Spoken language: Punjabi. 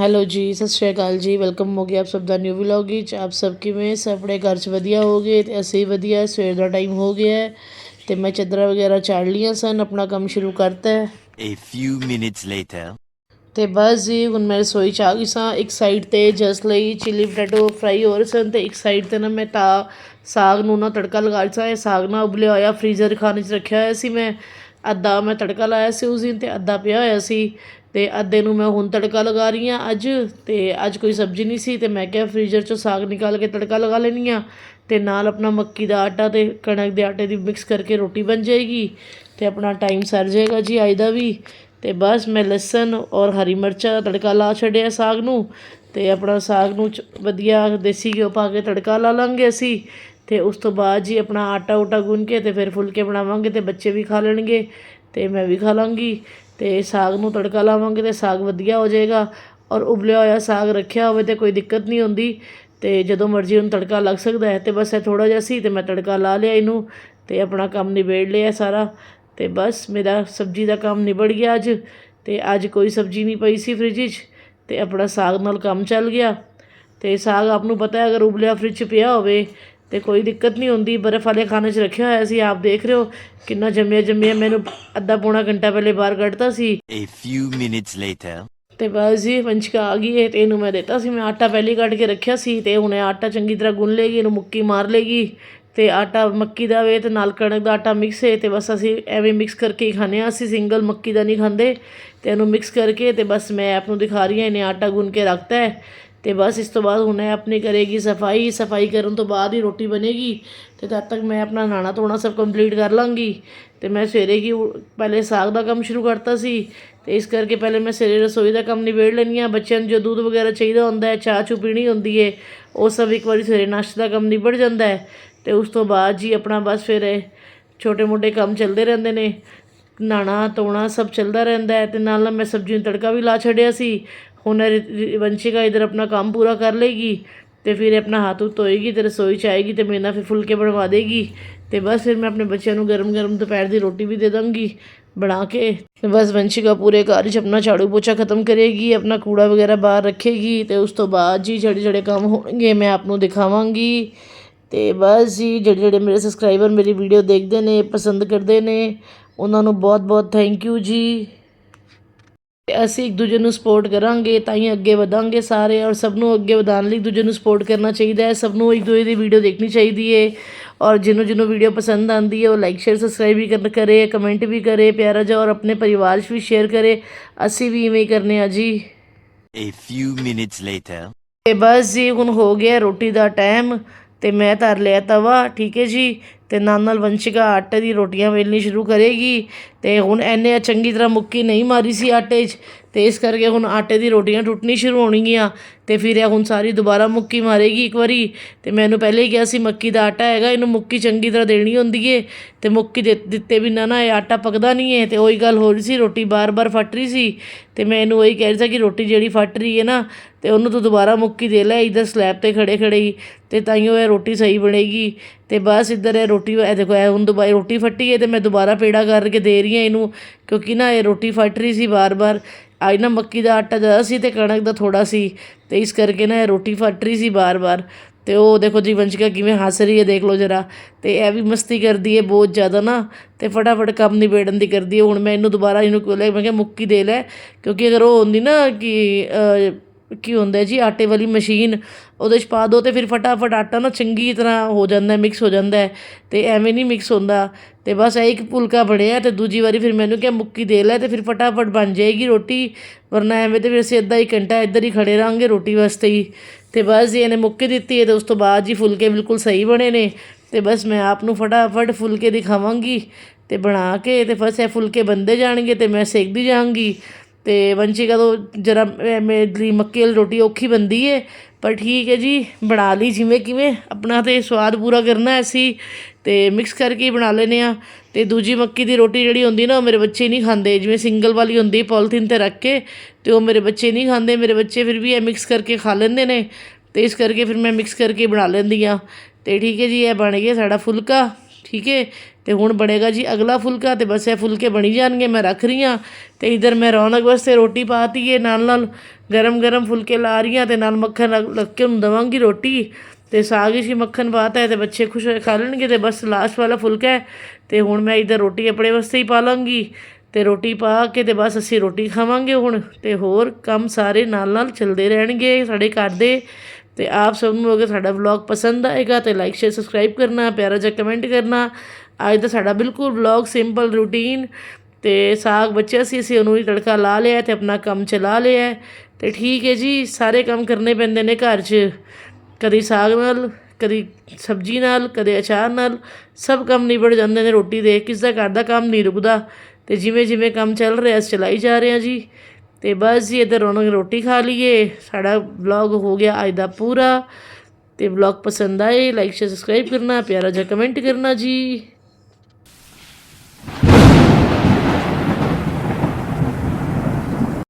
ਹੈਲੋ ਜੀ ਸਤਿ ਸ਼੍ਰੀ ਅਕਾਲ ਜੀ ਵੈਲਕਮ ਹੋ ਗਿਆ ਆਪ ਸਭ ਦਾ ਨਿਊ ਵਲੌਗ ਵਿੱਚ। ਆਪ ਸਭ ਕਿਵੇਂ? ਸਭ ਆਪਣੇ ਘਰ 'ਚ ਵਧੀਆ ਹੋਗੇ ਤੇ ਅਸੀਂ ਵਧੀਆ ਸਵੇਰ ਦਾ ਟਾਈਮ ਹੋ ਗਿਆ ਤੇ ਮੈਂ ਚਾਦਰਾਂ ਵਗੈਰਾ ਚਾੜ ਲੀਆਂ ਸਨ ਆਪਣਾ ਕੰਮ ਸ਼ੁਰੂ ਕਰਤਾ ਹੈ। A few minutes later. ਤੇ ਬਸ ਜੀ ਹੁਣ ਮੈਂ ਰਸੋਈ 'ਚ ਆ ਗਈ ਸਾਂ ਇੱਕ ਸਾਈਡ ਤੇ ਜਸ ਲਈ ਚਿੱਲੀ ਪਟੈਟੋ ਫਰਾਈ ਹੋ ਰਹੇ ਸਨ ਤੇ ਇੱਕ ਸਾਈਡ ਤੇ ਨਾ ਮੈਂ ਤਾਂ ਸਾਗ ਨੂੰ ਨਾ ਤੜਕਾ ਲਗਾ ਰਿਹਾ ਸਾਂ ਇਹ ਸਾਗ ਨਾ ਉਬਲਿਆ ਹੋਇਆ ਫਰੀਜ਼ਰ ਖਾਣੇ 'ਚ ਰੱਖਿਆ ਹੋਇਆ ਸੀ ਮੈਂ। ਅੱਧਾ ਮੈਂ ਤੜਕਾ ਲਾਇਆ ਸੀ ਉਸ ਦਿਨ ਅਤੇ ਅੱਧਾ ਪਿਆ ਹੋਇਆ ਸੀ ਅਤੇ ਅੱਧੇ ਨੂੰ ਮੈਂ ਹੁਣ ਤੜਕਾ ਲਗਾ ਰਹੀ ਹਾਂ ਅੱਜ ਅਤੇ ਅੱਜ ਕੋਈ ਸਬਜ਼ੀ ਨਹੀਂ ਸੀ ਅਤੇ ਮੈਂ ਕਿਹਾ ਫਰੀਜ਼ਰ 'ਚੋਂ ਸਾਗ ਨਿਕਾਲ ਕੇ ਤੜਕਾ ਲਗਾ ਲੈਂਦੀ ਹਾਂ ਅਤੇ ਨਾਲ ਆਪਣਾ ਮੱਕੀ ਦਾ ਆਟਾ ਅਤੇ ਕਣਕ ਦੇ ਆਟੇ ਦੀ ਮਿਕਸ ਕਰਕੇ ਰੋਟੀ ਬਣ ਜਾਏਗੀ ਅਤੇ ਆਪਣਾ ਟਾਈਮ ਸਰ ਜਾਏਗਾ ਜੀ ਅੱਜ ਦਾ ਵੀ ਅਤੇ ਬਸ ਮੈਂ ਲਸਣ ਔਰ ਹਰੀ ਮਿਰਚਾਂ ਦਾ ਤੜਕਾ ਲਾ ਛੱਡਿਆ ਸਾਗ ਨੂੰ ਅਤੇ ਆਪਣਾ ਸਾਗ ਨੂੰ ਚ- ਵਧੀਆ ਦੇਸੀ ਘਿਓ ਪਾ ਕੇ ਤੜਕਾ ਲਾ ਲਾਂਗੇ ਅਸੀਂ ਅਤੇ ਉਸ ਤੋਂ ਬਾਅਦ ਜੀ ਆਪਣਾ ਆਟਾ ਊਟਾ ਗੁੰਨ ਕੇ ਅਤੇ ਫਿਰ ਫੁਲਕੇ ਬਣਾਵਾਂਗੇ ਅਤੇ ਬੱਚੇ ਵੀ ਖਾ ਲੈਣਗੇ ਅਤੇ ਮੈਂ ਵੀ ਖਾ ਲਵਾਂਗੀ ਅਤੇ ਸਾਗ ਨੂੰ ਤੜਕਾ ਲਾਵਾਂਗੇ ਤੇ ਸਾਗ ਵਧੀਆ ਹੋ ਜਾਏਗਾ ਔਰ ਉਬਲਿਆ ਹੋਇਆ ਸਾਗ ਰੱਖਿਆ ਹੋਵੇ ਤਾਂ ਕੋਈ ਦਿੱਕਤ ਨਹੀਂ ਹੁੰਦੀ ਅਤੇ ਜਦੋਂ ਮਰਜ਼ੀ ਉਹਨੂੰ ਤੜਕਾ ਲੱਗ ਸਕਦਾ ਹੈ ਤੇ ਬਸ ਇਹ ਥੋੜ੍ਹਾ ਜਿਹਾ ਸੀ ਅਤੇ ਮੈਂ ਤੜਕਾ ਲਾ ਲਿਆ ਇਹਨੂੰ ਅਤੇ ਆਪਣਾ ਕੰਮ ਨਿਬੇੜ ਲਿਆ ਸਾਰਾ ਅਤੇ ਬਸ ਮੇਰਾ ਸਬਜ਼ੀ ਦਾ ਕੰਮ ਨਿਬੜ ਗਿਆ ਅੱਜ ਅਤੇ ਅੱਜ ਕੋਈ ਸਬਜ਼ੀ ਨਹੀਂ ਪਈ ਸੀ ਫ੍ਰਿਜ 'ਚ ਅਤੇ ਆਪਣਾ ਸਾਗ ਨਾਲ ਕੰਮ ਚੱਲ ਗਿਆ ਅਤੇ ਸਾਗ ਆਪ ਨੂੰ ਪਤਾ ਹੈ ਅਗਰ ਉਬਲਿਆ ਫ੍ਰਿਜ 'ਚ ਪਿਆ ਹੋਵੇ ਤੇ ਕੋਈ ਦਿੱਕਤ ਨਹੀਂ ਹੁੰਦੀ। ਬਰਫ਼ ਵਾਲੇ ਖਾਣੇ 'ਚ ਰੱਖਿਆ ਹੋਇਆ ਸੀ। ਆਪ ਦੇਖ ਰਹੇ ਹੋ ਕਿੰਨਾ ਜੰਮਿਆ ਜੰਮਿਆ ਮੈਨੂੰ ਅੱਧਾ ਪੌਣਾ ਘੰਟਾ ਪਹਿਲੇ ਬਾਹਰ ਕੱਢਤਾ ਸੀ। A few minutes later. ਤੇ ਬਸ ਜੀ ਵੰਸ਼ਿਕਾ ਆ ਗਈ ਹੈ ਤੇ ਇਹਨੂੰ ਮੈਂ ਦਿੱਤਾ ਸੀ। ਮੈਂ ਆਟਾ ਪਹਿਲੇ ਕੱਢ ਕੇ ਰੱਖਿਆ ਸੀ ਤੇ ਹੁਣ ਇਹ ਆਟਾ ਚੰਗੀ ਤਰ੍ਹਾਂ ਗੁੰਨ ਲੇਗੀ ਇਹਨੂੰ ਮੁੱਕੀ ਮਾਰ ਲੇਗੀ ਤੇ ਆਟਾ ਮੱਕੀ ਦਾ ਵੇ ਤੇ ਨਾਲ ਕਣਕ ਦਾ ਆਟਾ ਮਿਕਸ ਹੈ ਤੇ ਬਸ ਅਸੀਂ ਐਵੇਂ ਮਿਕਸ ਕਰਕੇ ਹੀ ਖਾਂਦੇ ਹਾਂ। ਅਸੀਂ ਸਿੰਗਲ ਮੱਕੀ ਦਾ ਨਹੀਂ ਖਾਂਦੇ ਤੇ ਇਹਨੂੰ ਮਿਕਸ ਕਰਕੇ ਤੇ ਬਸ ਮੈਂ ਆਪ ਨੂੰ ਦਿਖਾ ਰਹੀ ਹਾਂ ਇਹਨੇ ਆਟਾ ਗੁੰਨ ਕੇ ਰੱਖਤਾ ਹੈ। ਅਤੇ ਬਸ ਇਸ ਤੋਂ ਬਾਅਦ ਹੁਣ ਇਹ ਆਪਣੇ ਕਰੇਗੀ ਸਫ਼ਾਈ ਸਫ਼ਾਈ ਕਰਨ ਤੋਂ ਬਾਅਦ ਹੀ ਰੋਟੀ ਬਣੇਗੀ। ਅਤੇ ਤਦ ਤੱਕ ਮੈਂ ਆਪਣਾ ਨਹਾਣਾ ਧੋਣਾ ਸਭ ਕੰਪਲੀਟ ਕਰ ਲਾਂਗੀ। ਅਤੇ ਮੈਂ ਸਵੇਰੇ ਕੀ ਉ- ਪਹਿਲੇ ਸਾਗ ਦਾ ਕੰਮ ਸ਼ੁਰੂ ਕਰਤਾ ਸੀ। ਅਤੇ ਇਸ ਕਰਕੇ ਪਹਿਲੇ ਮੈਂ ਸਵੇਰੇ ਰਸੋਈ ਦਾ ਕੰਮ ਨਿਬੇੜ ਲੈਂਦੀ ਹਾਂ। ਬੱਚਿਆਂ ਨੂੰ ਜੋ ਦੁੱਧ ਵਗੈਰਾ ਚਾਹੀਦਾ ਹੁੰਦਾ ਹੈ, ਚਾਹ ਚੂ ਪੀਣੀ ਹੁੰਦੀ ਹੈ, ਉਹ ਸਭ ਇੱਕ ਵਾਰੀ ਸਵੇਰੇ ਨਾਸ਼ਤੇ ਦਾ ਕੰਮ ਨਿਬੜ ਜਾਂਦਾ ਹੈ। ਤੇ ਉਸ ਤੋਂ ਬਾਅਦ ਜੀ ਆਪਣਾ ਬਸ ਫਿਰ ਇਹ ਛੋਟੇ ਮੋਟੇ ਕੰਮ ਚੱਲਦੇ ਰਹਿੰਦੇ ਨੇ। ਨਹਾਣਾ, ਧੋਣਾ ਸਭ ਚੱਲਦਾ ਰਹਿੰਦਾ ਹੈ ਤੇ ਨਾਲ ਨਾਲ ਮੈਂ ਸਬਜ਼ੀ ਨੂੰ ਤੜਕਾ ਵੀ ਲਾ ਛੱਡਿਆ ਸੀ। ਹੁਣ ਇਹ ਰ- ਰ- ਵੰਸ਼ਿਕਾ ਇਧਰ ਆਪਣਾ ਕੰਮ ਪੂਰਾ ਕਰ ਲੇਗੀ ਤੇ ਫਿਰ ਆਪਣਾ ਹੱਥ ਹੁੱਥ ਧੋਏਗੀ ਤੇ ਰਸੋਈ ਚ ਆਏਗੀ ਤੇ ਮੇਰੇ ਨਾਲ ਫਿਰ ਫੁਲਕੇ ਬਣਵਾ ਦੇਗੀ ਤੇ ਬਸ ਫਿਰ ਮੈਂ ਆਪਣੇ ਬੱਚਿਆਂ ਨੂੰ ਗਰਮ ਗਰਮ ਦੁਪਹਿਰ ਦੀ ਰੋਟੀ ਵੀ ਦੇ ਦਾਂਗੀ ਬਣਾ ਕੇ। ਤੇ ਬਸ ਵੰਸ਼ਿਕਾ ਪੂਰੇ ਘਰ 'ਚ ਆਪਣਾ ਝਾੜੂ ਪੋਚਾ ਖਤਮ ਕਰੇਗੀ, ਆਪਣਾ ਕੂੜਾ ਵਗੈਰਾ ਬਾਹਰ ਰੱਖੇਗੀ ਤੇ ਉਸ ਤੋਂ ਬਾਅਦ ਜੀ ਜਿਹੜੇ ਜਿਹੜੇ ਕੰਮ ਹੋਣਗੇ ਮੈਂ ਆਪ ਨੂੰ ਦਿਖਾਵਾਂਗੀ। ਤੇ ਬਸ ਜੀ ਜਿਹੜੇ ਜਿਹੜੇ ਮੇਰੇ ਸਬਸਕ੍ਰਾਈਬਰ ਮੇਰੀ ਵੀਡੀਓ ਦੇਖਦੇ ਨੇ, ਪਸੰਦ ਕਰਦੇ ਨੇ, ਉਹਨਾਂ ਨੂੰ ਬਹੁਤ ਬਹੁਤ ਥੈਂਕ ਯੂ ਜੀ। ਤੇ ਅਸੀਂ ਇੱਕ ਦੂਜੇ ਨੂੰ ਸਪੋਰਟ ਕਰਾਂਗੇ ਤਾਂ ਹੀ ਅੱਗੇ ਵਧਾਂਗੇ ਸਾਰੇ ਔਰ ਸਭ ਨੂੰ ਅੱਗੇ ਵਧਾਉਣ ਲਈ ਇੱਕ ਦੂਜੇ ਨੂੰ ਸਪੋਰਟ ਕਰਨਾ ਚਾਹੀਦਾ ਹੈ। ਸਭ ਨੂੰ ਇੱਕ ਦੂਜੇ ਦੀ ਵੀਡੀਓ ਦੇਖਣੀ ਚਾਹੀਦੀ ਹੈ ਔਰ ਜਿਹਨੂੰ ਜਿਹਨੂੰ ਵੀਡੀਓ ਪਸੰਦ ਆਂਦੀ ਹੈ ਉਹ ਲਾਈਕ ਸ਼ੇਅਰ ਸਬਸਕ੍ਰਾਈਬ ਵੀ ਕਰਨ ਕਰੇ ਕਮੈਂਟ ਵੀ ਕਰੇ ਪਿਆਰਾ ਜਿਹਾ ਔਰ ਆਪਣੇ ਪਰਿਵਾਰ 'ਚ ਵੀ ਸ਼ੇਅਰ ਕਰੇ। ਅਸੀਂ ਵੀ ਇਵੇਂ ਹੀ ਕਰਨੇ ਆ ਜੀ। A few minutes later. ਤੇ ਬਸ ਜੀ ਹੁਣ ਹੋ ਗਿਆ ਰੋਟੀ ਦਾ ਟਾਈਮ ਤੇ ਮੈਂ ਧਰ ਲਿਆ ਤਵਾ ਠੀਕ ਹੈ ਜੀ। ਤੇ ਨਾਲ ਨਾਲ ਵੰਸ਼ਿਕਾ ਆਟੇ ਦੀ ਰੋਟੀਆਂ ਵੇਲਣੀ ਸ਼ੁਰੂ ਕਰੇਗੀ ਤੇ ਹੁਣ ਐਨੇ ਚੰਗੀ ਤਰ੍ਹਾਂ ਮੁੱਕੀ ਨਹੀਂ ਮਾਰੀ ਸੀ ਆਟੇ 'ਚ, ਤੇ ਇਸ ਕਰਕੇ ਹੁਣ ਆਟੇ ਦੀ ਰੋਟੀਆਂ ਟੁੱਟਣੀ ਸ਼ੁਰੂ ਹੋਣਗੀਆਂ ਤੇ ਫਿਰ ਇਹ ਹੁਣ ਸਾਰੀ ਦੁਬਾਰਾ ਮੁੱਕੀ ਮਾਰੇਗੀ ਇੱਕ ਵਾਰੀ। ਤੇ ਮੈਨੂੰ ਪਹਿਲੇ ਹੀ ਕਿਹਾ ਸੀ, ਮੱਕੀ ਦਾ ਆਟਾ ਹੈਗਾ, ਇਹਨੂੰ ਮੁੱਕੀ ਚੰਗੀ ਤਰ੍ਹਾਂ ਦੇਣੀ ਹੁੰਦੀ ਏ ਤੇ ਮੁੱਕੀ ਦੇ ਦਿੱਤੇ ਬਿਨਾਂ ਨਾ ਇਹ ਆਟਾ ਪਕਦਾ ਨਹੀਂ ਏ ਤੇ ਉਹੀ ਗੱਲ ਹੋ ਰਹੀ ਸੀ, ਰੋਟੀ ਬਾਰ-ਬਾਰ ਫਟ ਰਹੀ ਸੀ ਤੇ ਮੈਂ ਇਹਨੂੰ ਉਹੀ ਕਹਿ ਰਹੀ ਸੀ ਕਿ ਰੋਟੀ ਜਿਹੜੀ ਫਟ ਰਹੀ ਹੈ ਨਾ ਤੇ ਉਹਨੂੰ ਤੂੰ ਦੁਬਾਰਾ ਮੁੱਕੀ ਦੇ ਲੈ ਇਧਰ ਸਲੈਬ ਤੇ ਖੜੇ ਖੜੇ ਹੀ ਤੇ ਤਾਈਓ ਇਹ ਰੋਟੀ ਸਹੀ ਬਣੇਗੀ। ਤੇ ਬਸ ਇੱਧਰ ਇਹ ਰੋਟੀ, ਇਹ ਦੇਖੋ, ਇਹ ਹੁਣ ਦੁਬਾਰਾ ਰੋਟੀ ਫੱਟੀ ਹੈ ਤੇ ਮੈਂ ਦੁਬਾਰਾ ਪੇੜਾ ਕਰਕੇ ਦੇ ਰਹੀ ਹਾਂ ਇਹਨੂੰ, ਕਿਉਂਕਿ ਨਾ ਇਹ ਰੋਟੀ ਫਟ ਰਹੀ ਸੀ ਬਾਰ-ਬਾਰ। ਅੱਜ ਨਾ ਮੱਕੀ ਦਾ ਆਟਾ ਜ਼ਿਆਦਾ ਸੀ ਤੇ ਕਣਕ ਦਾ ਥੋੜਾ ਸੀ, ਤੇ ਇਸ ਕਰਕੇ ਨਾ ਇਹ ਰੋਟੀ ਫਟ ਰਹੀ ਸੀ ਬਾਰ-ਬਾਰ। ਤੇ ਉਹ ਦੇਖੋ ਜੀ, ਵੰਸ਼ਿਕਾ ਕਿਵੇਂ ਹੱਸ ਰਹੀ ਹੈ, ਦੇਖ ਲਓ ਜਰਾ। ਤੇ ਇਹ ਵੀ ਮਸਤੀ ਕਰਦੀ ਹੈ ਬਹੁਤ ਜ਼ਿਆਦਾ ਨਾ, ਤੇ ਫਟਾਫਟ ਕੰਮ ਨਿਬੇੜਨ ਦੀ ਕਰਦੀ ਹੈ। ਹੁਣ ਮੈਂ ਇਹਨੂੰ ਦੁਬਾਰਾ ਇਹਨੂੰ ਕੋਲੇ, ਮੈਂ ਕਿਹਾ ਮੁੱਕੀ ਦੇ ਲੈ, ਕਿਉਂਕਿ ਅਗਰ ਉਹ ਹੁੰਦੀ ਨਾ ਕਿ ਕੀ ਹੁੰਦਾ ਜੀ, ਆਟੇ ਵਾਲੀ ਮਸ਼ੀਨ, ਉਹਦੇ 'ਚ ਪਾ ਦੋ ਤੇ ਫਿਰ ਫਟਾਫਟ ਆਟਾ ਨਾ ਚੰਗੀ ਤਰ੍ਹਾਂ ਹੋ ਜਾਂਦਾ ਮਿਕਸ ਹੋ ਜਾਂਦਾ ਹੈ ਤੇ ਐਵੇਂ ਨਹੀਂ ਮਿਕਸ ਹੁੰਦਾ। ਤੇ ਬਸ ਇਹ ਇੱਕ ਫੁਲਕਾ ਬਣਿਆ ਤੇ ਦੂਜੀ ਵਾਰੀ ਫਿਰ ਮੈਨੂੰ ਕਿਹਾ ਮੁੱਕੀ ਦੇ ਲੈ ਤੇ ਫਿਰ ਫਟਾਫਟ ਬਣ ਜਾਏਗੀ ਰੋਟੀ, ਵਰਨਾ ਐਵੇਂ ਤੇ ਫਿਰ ਅਸੀਂ ਅੱਧਾ ਹੀ ਘੰਟਾ ਇੱਧਰ ਹੀ ਖੜੇ ਰਹਾਂਗੇ ਰੋਟੀ ਵਾਸਤੇ ਹੀ। ਤੇ ਬਸ ਜੀ ਇਹਨੇ ਮੁੱਕੀ ਦਿੱਤੀ ਹੈ ਤੇ ਉਸ ਤੋਂ ਬਾਅਦ ਜੀ ਫੁਲਕੇ ਬਿਲਕੁਲ ਸਹੀ ਬਣੇ ਨੇ। ਤੇ ਬਸ ਮੈਂ ਆਪ ਨੂੰ ਫਟਾਫਟ ਫੁਲਕੇ ਦਿਖਾਵਾਂਗੀ ਤੇ ਬਣਾ ਕੇ ਤੇ ਬਸ ਇਹ ਫੁਲਕੇ ਬੰਦੇ ਜਾਣਗੇ ਤੇ ਮੈਂ ਸੇਕਦੀ ਜਾਵਾਂਗੀ। ਅਤੇ ਵੰਸ਼ਿਕਾ ਤੋਂ ਜਰਾ ਮੇਰੇ ਲਈ ਮੱਕੀ ਵਾਲੀ ਰੋਟੀ ਔਖੀ ਬਣਦੀ ਹੈ ਪਰ ਠੀਕ ਹੈ ਜੀ, ਬਣਾ ਲਈ ਜਿਵੇਂ ਕਿਵੇਂ, ਆਪਣਾ ਤਾਂ ਸਵਾਦ ਪੂਰਾ ਕਰਨਾ ਅਸੀਂ ਅਤੇ ਮਿਕਸ ਕਰਕੇ ਹੀ ਬਣਾ ਲੈਂਦੇ ਹਾਂ। ਅਤੇ ਦੂਜੀ ਮੱਕੀ ਦੀ ਰੋਟੀ ਜਿਹੜੀ ਹੁੰਦੀ ਨਾ, ਉਹ ਮੇਰੇ ਬੱਚੇ ਨਹੀਂ ਖਾਂਦੇ, ਜਿਵੇਂ ਸਿੰਗਲ ਵਾਲੀ ਹੁੰਦੀ ਪੋਲੀਥੀਨ ਤੇ ਰੱਖ ਕੇ ਅਤੇ ਉਹ ਮੇਰੇ ਬੱਚੇ ਨਹੀਂ ਖਾਂਦੇ, ਮੇਰੇ ਬੱਚੇ ਫਿਰ ਵੀ ਇਹ ਮਿਕਸ ਕਰਕੇ ਖਾ ਲੈਂਦੇ ਨੇ ਅਤੇ ਇਸ ਕਰਕੇ ਫਿਰ ਮੈਂ ਮਿਕਸ ਕਰਕੇ ਬਣਾ ਲੈਂਦੀ ਹਾਂ। ਅਤੇ ਠੀਕ ਹੈ ਜੀ, ਇਹ ਬਣ ਗਿਆ ਸਾਡਾ ਫੁਲਕਾ, ਠੀਕ ਹੈ ਤੇ ਹੁਣ ਬਣੇਗਾ ਜੀ ਅਗਲਾ ਫੁਲਕਾ ਤੇ ਬਸ ਇਹ ਫੁਲਕੇ ਬਣੀ ਜਾਣਗੇ, ਮੈਂ ਰੱਖ ਰਹੀ ਹਾਂ ਤੇ ਇਧਰ ਮੈਂ ਰੌਣਕ ਵਾਸਤੇ ਰੋਟੀ ਪਾਤੀ ਹੈ ਨਾਲ ਨਾਲ ਗਰਮ ਗਰਮ ਫੁਲਕੇ ਲਾ ਰਹੀ ਹਾਂ ਤੇ ਨਾਲ ਮੱਖਣ ਲੱਗ ਕੇ ਉਹਨੂੰ ਦੇਵਾਂਗੀ ਰੋਟੀ ਤੇ ਸਾਗ ਹੀ ਮੱਖਣ ਪਾਤਾ ਹੈ ਤੇ ਬੱਚੇ ਖੁਸ਼ ਹੋ ਖਾ ਲੈਣਗੇ ਤੇ ਬਸ ਲਾਸਟ ਵਾਲਾ ਫੁਲਕਾ ਹੈ ਤੇ ਹੁਣ ਮੈਂ ਇਧਰ ਰੋਟੀ ਆਪਣੇ ਵਾਸਤੇ ਹੀ ਪਾ ਲਾਂਗੀ ਤੇ ਰੋਟੀ ਪਾ ਕੇ ਤੇ ਬਸ ਅਸੀਂ ਰੋਟੀ ਖਾਵਾਂਗੇ ਹੁਣ ਤੇ ਹੋਰ ਕੰਮ ਸਾਰੇ ਨਾਲ ਨਾਲ ਚੱਲਦੇ ਰਹਿਣਗੇ ਸਾਡੇ ਘਰ ਦੇ ਤੇ ਆਪ ਸਭ ਨੂੰ ਅਗਰ ਸਾਡਾ ਵਲੌਗ ਪਸੰਦ ਆਏਗਾ ਤੇ ਲਾਈਕ ਸ਼ੇਅਰ ਸਬਸਕ੍ਰਾਈਬ ਕਰਨਾ, ਪਿਆਰਾ ਜਿਹਾ ਕਮੈਂਟ ਕਰਨਾ ਅੱਜ ਦਾ ਸਾਡਾ ਬਿਲਕੁਲ ਵਲੌਗ ਸਿੰਪਲ ਰੂਟੀਨ ਤੇ ਸਾਗ ਬਚਿਆ ਸੀ, ਅਸੀਂ ਉਹਨੂੰ ਹੀ ਤੜਕਾ ਲਾ ਲਿਆ ਤੇ ਆਪਣਾ ਕੰਮ ਚਲਾ ਲਿਆ। ਹੈ। ਤੇ ਠੀਕ ਹੈ ਜੀ, ਸਾਰੇ ਕੰਮ ਕਰਨੇ ਪੈਂਦੇ ਨੇ ਘਰ 'ਚ। ਕਦੀ ਸਾਗ ਨਾਲ, ਕਦੀ ਸਬਜ਼ੀ ਨਾਲ, ਕਦੇ ਅਚਾਰ ਨਾਲ। ਸਭ ਕੰਮ ਨਿਬੜ ਜਾਂਦੇ ਨੇ ਰੋਟੀ ਦੇ, ਕਿਸ ਦਾ ਘਰ ਦਾ ਕੰਮ ਨਹੀਂ ਰੁਕਦਾ। ਤੇ ਜਿਵੇਂ ਜਿਵੇਂ ਕੰਮ ਚੱਲ ਰਿਹਾ, ਅਸੀਂ ਚਲਾਈ ਜਾ ਰਹੇ ਹਾਂ ਜੀ। ਤੇ ਬਸ ਜੀ, ਇੱਧਰ ਰੌਣਕ ਰੋਟੀ ਖਾ ਲਈਏ। ਸਾਡਾ ਵਲੌਗ ਹੋ ਗਿਆ ਅੱਜ ਦਾ ਪੂਰਾ। ਤੇ ਵਲੌਗ ਪਸੰਦ ਆਏ ਲਾਈਕ ਸ਼ੇਅਰ ਸਬਸਕ੍ਰਾਈਬ ਕਰਨਾ, ਪਿਆਰਾ ਜਿਹਾ ਕਮੈਂਟ ਕਰਨਾ ਜੀ।